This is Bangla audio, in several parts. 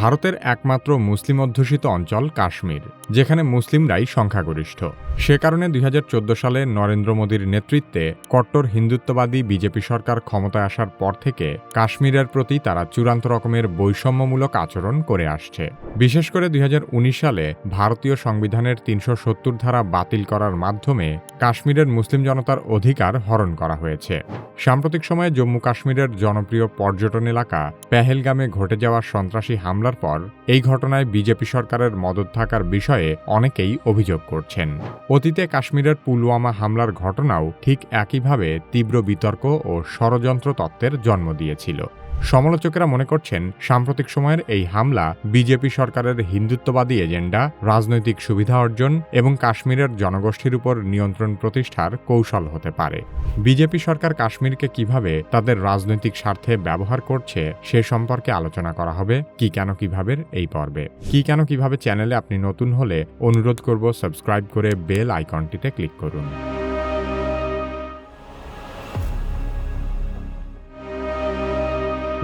ভারতের একমাত্র মুসলিম অধ্যুষিত অঞ্চল কাশ্মীর যেখানে মুসলিমরাই সংখ্যাগরিষ্ঠ। সে কারণে দুই হাজার চোদ্দ সালে নরেন্দ্র মোদীর নেতৃত্বে কট্টর হিন্দুত্ববাদী বিজেপি সরকার ক্ষমতায় আসার পর থেকে কাশ্মীরের প্রতি তারা চূড়ান্ত রকমের বৈষম্যমূলক আচরণ করে আসছে। বিশেষ করে দুই হাজার উনিশ সালে ভারতীয় সংবিধানের তিনশো সত্তর ধারা বাতিল করার মাধ্যমে কাশ্মীরের মুসলিম জনতার অধিকার হরণ করা হয়েছে। সাম্প্রতিক সময়ে জম্মু কাশ্মীরের জনপ্রিয় পর্যটন এলাকা পেহেলগামে ঘটে যাওয়া সন্ত্রাসী হামলার পর এই ঘটনায় বিজেপি সরকারের মদত থাকার বিষয়ে অনেকেই অভিযোগ করছেন। অতীতে কাশ্মীরের পুলওয়ামা হামলার ঘটনাও ঠিক একইভাবে তীব্র বিতর্ক ও ষড়যন্ত্র তত্ত্বের জন্ম দিয়েছিল। সমালোচকেরা মনে করছেন সাম্প্রতিক সময়ের এই হামলা বিজেপি সরকারের হিন্দুত্ববাদী এজেন্ডা, রাজনৈতিক সুবিধা অর্জন এবং কাশ্মীরের জনগোষ্ঠীর উপর নিয়ন্ত্রণ প্রতিষ্ঠার কৌশল হতে পারে। বিজেপি সরকার কাশ্মীরকে কীভাবে তাদের রাজনৈতিক স্বার্থে ব্যবহার করছে সে সম্পর্কে আলোচনা করা হবে। কি কেন কীভাবে এই পর্বে। কি কেন কীভাবে চ্যানেলে আপনি নতুন হলে অনুরোধ করব সাবস্ক্রাইব করে বেল আইকনটিতে ক্লিক করুন।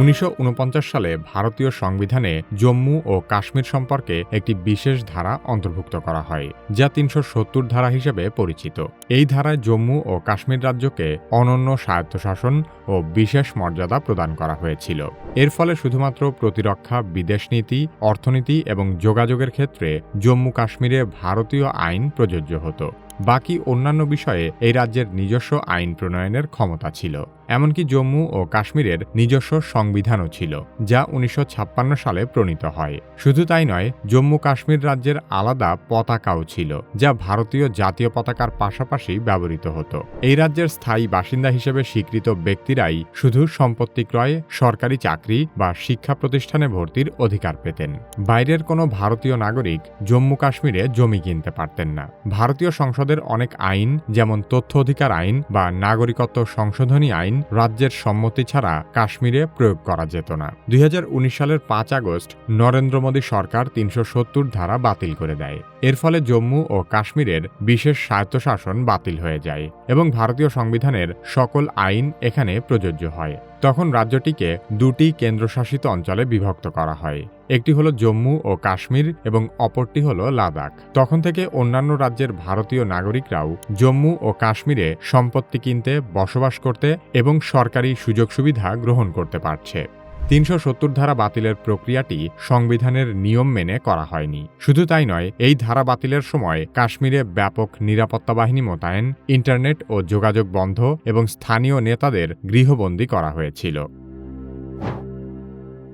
উনিশশো ঊনপঞ্চাশ সালে ভারতীয় সংবিধানে জম্মু ও কাশ্মীর সম্পর্কে একটি বিশেষ ধারা অন্তর্ভুক্ত করা হয়, যা তিনশো সত্তর ধারা হিসেবে পরিচিত। এই ধারায় জম্মু ও কাশ্মীর রাজ্যকে অনন্য স্বায়ত্তশাসন ও বিশেষ মর্যাদা প্রদান করা হয়েছিল। এর ফলে শুধুমাত্র প্রতিরক্ষা বিদেশনীতি অর্থনীতি এবং যোগাযোগের ক্ষেত্রে জম্মু কাশ্মীরে ভারতীয় আইন প্রযোজ্য হতো। বাকি অন্যান্য বিষয়ে এই রাজ্যের নিজস্ব আইন প্রণয়নের ক্ষমতা ছিল। এমনকি জম্মু ও কাশ্মীরের নিজস্ব সংবিধানও ছিল, যা উনিশশো ছাপ্পান্ন সালে প্রণীত হয়। শুধু তাই নয়, জম্মু কাশ্মীর রাজ্যের আলাদা পতাকাও ছিল, যা ভারতীয় জাতীয় পতাকার পাশাপাশি ব্যবহৃত হতো। এই রাজ্যের স্থায়ী বাসিন্দা হিসেবে স্বীকৃত ব্যক্তিরাই শুধু সম্পত্তি ক্রয় সরকারি চাকরি বা শিক্ষা প্রতিষ্ঠানে ভর্তির অধিকার পেতেন। বাইরের কোনো ভারতীয় নাগরিক জম্মু কাশ্মীরে জমি কিনতে পারতেন না। ভারতীয় সংসদের অনেক আইন, যেমন তথ্য অধিকার আইন বা নাগরিকত্ব সংশোধনী আইন রাজ্যের সম্মতি ছাড়া কাশ্মীরে প্রয়োগ করা যেত না। দুই হাজার উনিশ সালের পাঁচ আগস্ট নরেন্দ্র মোদী সরকার তিনশো সত্তর ধারা বাতিল করে দেয়। এর ফলে জম্মু ও কাশ্মীরের বিশেষ স্বায়ত্তশাসন বাতিল হয়ে যায় এবং ভারতীয় সংবিধানের সকল আইন এখানে প্রযোজ্য হয়। তখন রাজ্যটিকে দুটি কেন্দ্রশাসিত অঞ্চলে বিভক্ত করা হয়। একটি হলো জম্মু ও কাশ্মীর এবং অপরটি হলো লাদাখ। তখন থেকে অন্যান্য রাজ্যের ভারতীয় নাগরিকরাও জম্মু ও কাশ্মীরে সম্পত্তি কিনতে, বসবাস করতে এবং সরকারি সুযোগ সুবিধা গ্রহণ করতে পারছে। তিনশো সত্তর ধারা বাতিলের প্রক্রিয়াটি সংবিধানের নিয়ম মেনে করা হয়নি। শুধু তাই নয়, এই ধারা বাতিলের সময় কাশ্মীরে ব্যাপক নিরাপত্তা বাহিনী মোতায়েন, ইন্টারনেট ও যোগাযোগ বন্ধ এবং স্থানীয় নেতাদের গৃহবন্দী করা হয়েছিল।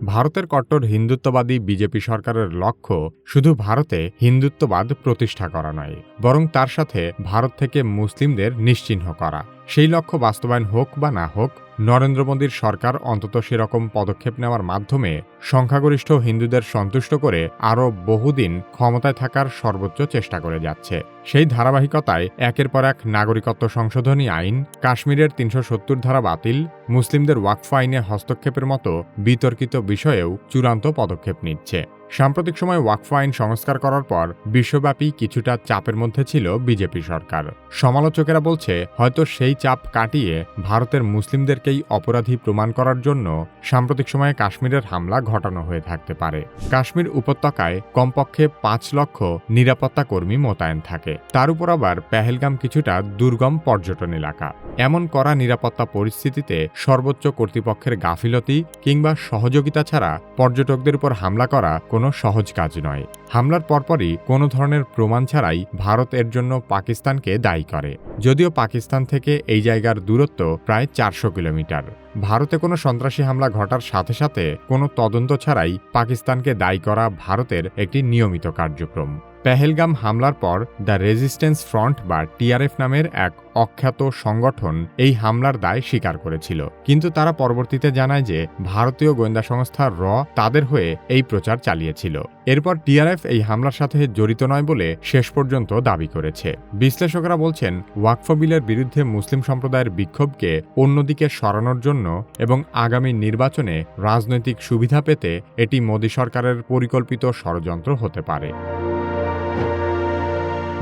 ভারতের কট্টর হিন্দুত্ববাদী বিজেপি সরকারের লক্ষ্য শুধু ভারতে হিন্দুত্ববাদ প্রতিষ্ঠা করা নয়, বরং তার সাথে ভারত থেকে মুসলিমদের নিশ্চিহ্ন করা। সেই লক্ষ্য বাস্তবায়ন হোক বা না হোক নরেন্দ্র মোদীর সরকার অন্তত সেরকম পদক্ষেপ নেওয়ার মাধ্যমে সংখ্যাগরিষ্ঠ হিন্দুদের সন্তুষ্ট করে আরও বহুদিন ক্ষমতায় থাকার সর্বোচ্চ চেষ্টা করে যাচ্ছে। সেই ধারাবাহিকতায় একের পর এক নাগরিকত্ব সংশোধনী আইন, কাশ্মীরের তিনশো সত্তর ধারা বাতিল, মুসলিমদের ওয়াকফ আইনে হস্তক্ষেপের মতো বিতর্কিত বিষয়েও চূড়ান্ত পদক্ষেপ নিচ্ছে। সাম্প্রতিক সময় ওয়াকফ আইন সংস্কার করার পর বিশ্বব্যাপী কিছুটা চাপের মধ্যে ছিল বিজেপি সরকার। সমালোচকেরা বলছে, হয়তো সেই চাপ কাটিয়ে ভারতের মুসলিমদেরকেই অপরাধী প্রমাণ করার জন্য সাম্প্রতিক সময়ে কাশ্মীরের হামলা ঘটানো হয়ে থাকতে পারে। কাশ্মীর উপত্যকায় কমপক্ষে পাঁচ লক্ষ নিরাপত্তা কর্মী মোতায়েন থাকে। তার উপর আবার পেহেলগাম কিছুটা দুর্গম পর্যটন এলাকা। এমন করা নিরাপত্তা পরিস্থিতিতে সর্বোচ্চ কর্তৃপক্ষের গাফিলতি কিংবা সহযোগিতা ছাড়া পর্যটকদের উপর হামলা করা কোনো সহজ কাজ নয়। হামলার পরপরই কোনো ধরনের প্রমাণ ছাড়াই ভারত এর জন্য পাকিস্তানকে দায়ী করে। যদিও পাকিস্তান থেকে এই জায়গার দূরত্ব প্রায় চারশো কিলোমিটার। ভারতে কোনো সন্ত্রাসী হামলা ঘটার সাথে সাথে কোনো তদন্ত ছাড়াই পাকিস্তানকে দায়ী করা ভারতের একটি নিয়মিত কার্যক্রম। পেহেলগাম হামলার পর দ্য রেজিস্ট্যান্স ফ্রন্ট বা টিআরএফ নামের এক অখ্যাত সংগঠন এই হামলার দায় স্বীকার করেছিল। কিন্তু তারা পরবর্তীতে জানায় যে ভারতীয় গোয়েন্দা সংস্থা র তাদের হয়ে এই প্রচার চালিয়েছিল। এরপর টিআরএফ এই হামলার সাথে জড়িত নয় বলে শেষ পর্যন্ত দাবি করেছে। বিশ্লেষকরা বলছেন, ওয়াকফবিলের বিরুদ্ধে মুসলিম সম্প্রদায়ের বিক্ষোভকে অন্যদিকে সরানোর জন্য এবং আগামী নির্বাচনে রাজনৈতিক সুবিধা পেতে এটি মোদী সরকারের পরিকল্পিত ষড়যন্ত্র হতে পারে।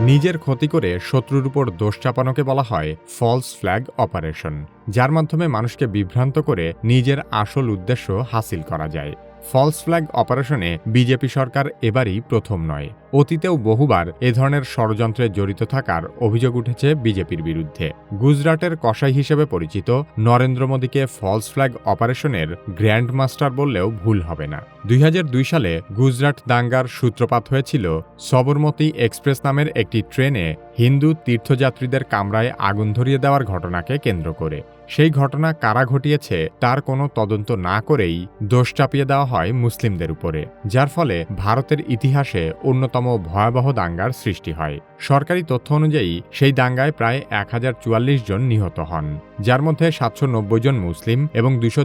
নিজের ক্ষতি করে শত্রুর উপর দোষ চাপানোকে বলা হয় ফলস ফ্ল্যাগ অপারেশন যার মাধ্যমে মানুষকে বিভ্রান্ত করে নিজের আসল উদ্দেশ্য হাসিল করা যায়। ফলস ফ্ল্যাগ অপারেশনে বিজেপি সরকার এবারই প্রথম নয়। অতীতেও বহুবার এ ধরনের ষড়যন্ত্রে জড়িত থাকার অভিযোগ উঠেছে বিজেপির বিরুদ্ধে। গুজরাটের কসাই হিসেবে পরিচিত নরেন্দ্র মোদীকে ফলস ফ্ল্যাগ অপারেশনের গ্র্যান্ড মাস্টার বললেও ভুল হবে না। দুই হাজার দুই সালে গুজরাট দাঙ্গার সূত্রপাত হয়েছিল সবরমতী এক্সপ্রেস নামের একটি ট্রেনে হিন্দু তীর্থযাত্রীদের কামরায় আগুন ধরিয়ে দেওয়ার ঘটনাকে কেন্দ্র করে। সেই ঘটনা কারা ঘটিয়েছে তার কোনো তদন্ত না করেই দোষ চাপিয়ে দেওয়া হয় মুসলিমদের উপরে, যার ফলে ভারতের ইতিহাসে অন্যতম ভয়াবহ দাঙ্গার সৃষ্টি হয়। সরকারি তথ্য অনুযায়ী, সেই দাঙ্গায় প্রায় এক হাজার চুয়াল্লিশ জন নিহত হন, যার মধ্যে সাতশো নব্বই জন মুসলিম এবং দুশো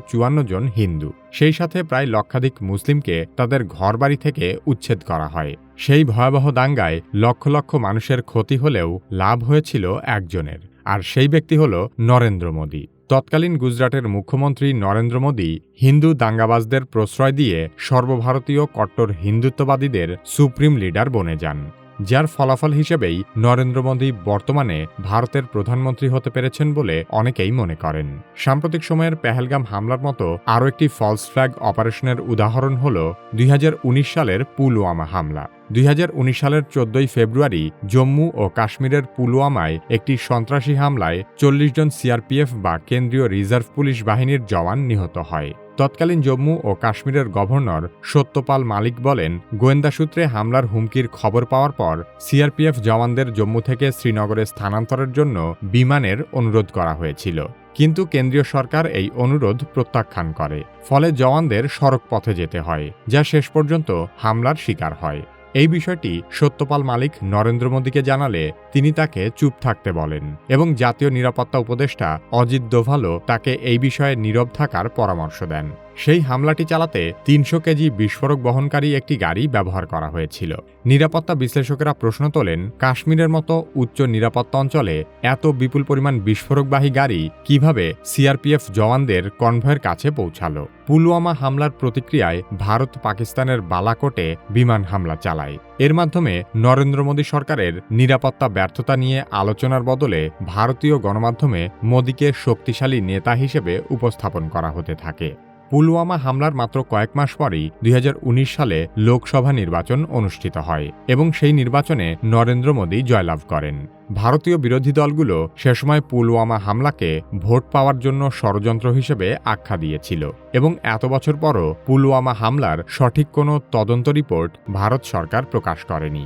জন হিন্দু। সেই সাথে প্রায় লক্ষাধিক মুসলিমকে তাদের ঘরবাড়ি থেকে উচ্ছেদ করা হয়। সেই ভয়াবহ দাঙ্গায় লক্ষ লক্ষ মানুষের ক্ষতি হলেও লাভ হয়েছিল একজনের, আর সেই ব্যক্তি হল নরেন্দ্র মোদী। তৎকালীন গুজরাটের মুখ্যমন্ত্রী নরেন্দ্র মোদী হিন্দু দাঙ্গাবাজদের প্রশ্রয় দিয়ে সর্বভারতীয় কট্টর হিন্দুত্ববাদীদের সুপ্রিম লিডার বনে যান। যার ফলাফল হিসেবেই নরেন্দ্র মোদী বর্তমানে ভারতের প্রধানমন্ত্রী হতে পেরেছেন বলে অনেকেই মনে করেন। সাম্প্রতিক সময়ের পেহেলগাম হামলার মতো আরও একটি ফলস ফ্ল্যাগ অপারেশনের উদাহরণ হল দুই হাজার উনিশ সালের পুলওয়ামা হামলা। দুই হাজার উনিশ সালের চোদ্দই ফেব্রুয়ারি জম্মু ও কাশ্মীরের পুলওয়ামায় একটি সন্ত্রাসী হামলায় চল্লিশ জন সিআরপিএফ বা কেন্দ্রীয় রিজার্ভ পুলিশ বাহিনীর জওয়ান নিহত হয়। তৎকালীন জম্মু ও কাশ্মীরের গভর্নর সত্যপাল মালিক বলেন, গোয়েন্দা সূত্রে হামলার হুমকির খবর পাওয়ার পর সিআরপিএফ জওয়ানদের জম্মু থেকে শ্রীনগরে স্থানান্তরের জন্য বিমানের অনুরোধ করা হয়েছিল। কিন্তু কেন্দ্রীয় সরকার এই অনুরোধ প্রত্যাখ্যান করে, ফলে জওয়ানদের সড়ক পথে যেতে হয়, যা শেষ পর্যন্ত হামলার শিকার হয়। এই বিষয়টি সত্যপাল মালিক নরেন্দ্র মোদীকে জানালে তিনি তাকে চুপ থাকতে বলেন এবং জাতীয় নিরাপত্তা উপদেষ্টা অজিত দোভালো তাকে এই বিষয়ে নীরব থাকার পরামর্শ দেন। সেই হামলাটি চালাতে তিনশো কেজি বিস্ফোরক বহনকারী একটি গাড়ি ব্যবহার করা হয়েছিল। নিরাপত্তা বিশ্লেষকেরা প্রশ্ন তোলেন, কাশ্মীরের মতো উচ্চ নিরাপত্তা অঞ্চলে এত বিপুল পরিমাণ বিস্ফোরকবাহী গাড়ি কীভাবে সিআরপিএফ জওয়ানদের কনভয়ের কাছে পৌঁছালো? পুলওয়ামা হামলার প্রতিক্রিয়ায় ভারত পাকিস্তানের বালাকোটে বিমান হামলা চালায়। এর মাধ্যমে নরেন্দ্র মোদী সরকারের নিরাপত্তা ব্যর্থতা নিয়ে আলোচনার বদলে ভারতীয় গণমাধ্যমে মোদীকে শক্তিশালী নেতা হিসেবে উপস্থাপন করা হতে থাকে। পুলওয়ামা হামলার মাত্র কয়েক মাস পরেই দুই হাজার উনিশ সালে লোকসভা নির্বাচন অনুষ্ঠিত হয় এবং সেই নির্বাচনে নরেন্দ্র মোদী জয়লাভ করেন। ভারতীয় বিরোধী দলগুলো সে সময় পুলওয়ামা হামলাকে ভোট পাওয়ার জন্য ষড়যন্ত্র হিসেবে আখ্যা দিয়েছিল এবং এত বছর পরও পুলওয়ামা হামলার সঠিক কোনো তদন্ত রিপোর্ট ভারত সরকার প্রকাশ করেনি।